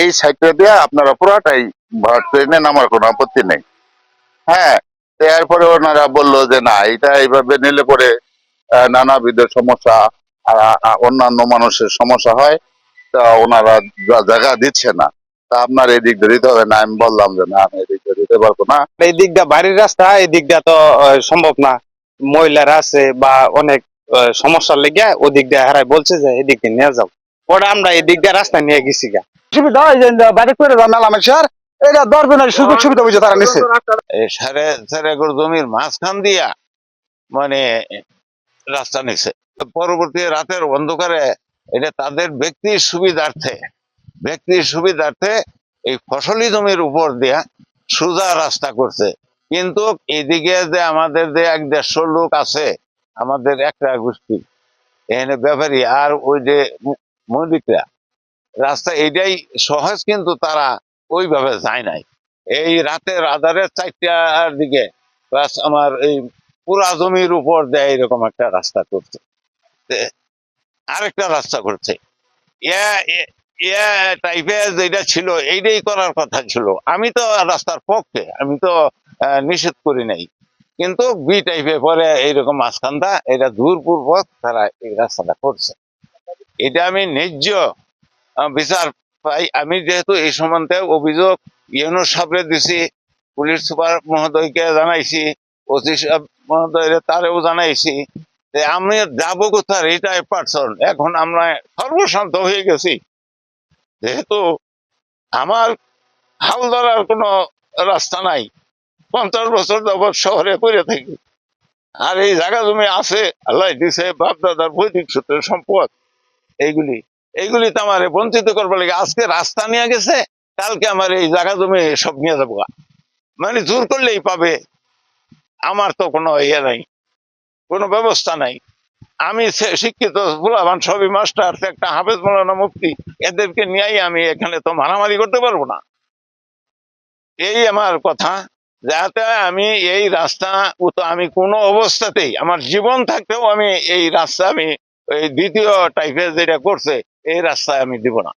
এই সাইডটা দিয়ে আপনারা পুরাটাই ভর ট্রেনে নামার কোনো আপত্তি নেই। হ্যাঁ এরপরে ওনারা বলল যে, না, এটা এইভাবে নিলে পরে নানাবিধ সমস্যা অন্যান্য মানুষের সমস্যা হয়। তা ওনারা জায়গা দিচ্ছে না। তা আপনার এই দিক দিয়ে দিতে হবে না। আমি বললাম যে, না, আমি এই দিক দিয়ে দিতে পারব না। এই দিকটা বাড়ির রাস্তা, এই দিকটা তো সম্ভব না। মহিলারা আছে বা অনেক সমস্যার লেগে ওই দিক দিয়ে হারাই বলছে যে এই দিক দিয়ে নিয়ে যাও। পরে আমরা এই দিক দিয়ে রাস্তা নিয়ে গেছি গা। সুবিধা হয় যে বাইরে করে দাও মেলা মানুষের এটা দশ সুযোগ সুবিধা বুঝে তারা নিচ্ছে। সাড়ে চার একর জমির মাঝখান দিয়া মানে রাস্তা নিছে পরবর্তী রাতের অন্ধকারে এটা তাদের ব্যক্তির সুবিধার্থে ব্যক্তির সুবিধার্থে এই ফসলি জমির উপর দিয়া সোজা রাস্তা করছে। কিন্তু এদিকে যে আমাদের যে এক দেড়শো লোক আছে আমাদের একটা গোষ্ঠী এখানে ব্যাপারী আর ওই যে মৌলিকরা রাস্তা এইটাই সহজ, কিন্তু তারা ওইভাবে যায় নাই। এই রাতের আধারে চারটার দিকে বাস আমার এই পুরা জমির উপর দেয় এরকম একটা রাস্তা করছে। আরেকটা রাস্তা করছে। টাইপের যেটা ছিল, এইটাই করার কথা ছিল। আমি তো রাস্তার পক্ষে, আমি তো নিষেধ করি নাই। কিন্তু বি টাইপে পরে এইরকম মাঝখানটা, এটা দূরপূর্বক তারা এই রাস্তাটা করছে। এটা আমি ন্যায্য বিচার পাই আমি যেহেতু এই সম্বন্ধে অভিযোগ ইউনো সাবরে দিছি পুলিশ সুপার মহোদয়কে জানাইছি ওসি সাহেব মহোদয় তারেও জানাইছি। যে আমি যাব কোথায় এটাই পারছন এখন আমরা সর্বশান্ত হয়ে গেছি। যেহেতু আমার হাল ধরার কোনো রাস্তা নাই। পঞ্চাশ বছর যাবৎ শহরে করে থাকি। আর এই জায়গা জমি আছে, আল্লাহ দিছে বাপ দাদার বৈদিক সূত্রের সম্পদ। এইগুলি। এইগুলি তো আমার বঞ্চিত করবার লাগে। আজকে রাস্তা নিয়ে গেছে, কালকে আমার এই জায়গা জমি সব নিয়ে যাব। মানে জোর করলেই পাবে। আমার তো কোনো ইয়ে নাই, কোনো ব্যবস্থা নাই। আমি শিক্ষিত বুলাবান সবই মাস্টার একটা হাফেজ মৌলানা মুক্তি এদেরকে নিয়েই আমি এখানে তো মারামারি করতে পারব না। এই আমার কথা, যাতে আমি এই রাস্তা আমি কোনো অবস্থাতেই, আমার জীবন থাকতেও আমি এই রাস্তা আমি, এই দ্বিতীয় টাইপের যেটা করছে এই রাস্তায় আমি দিব না।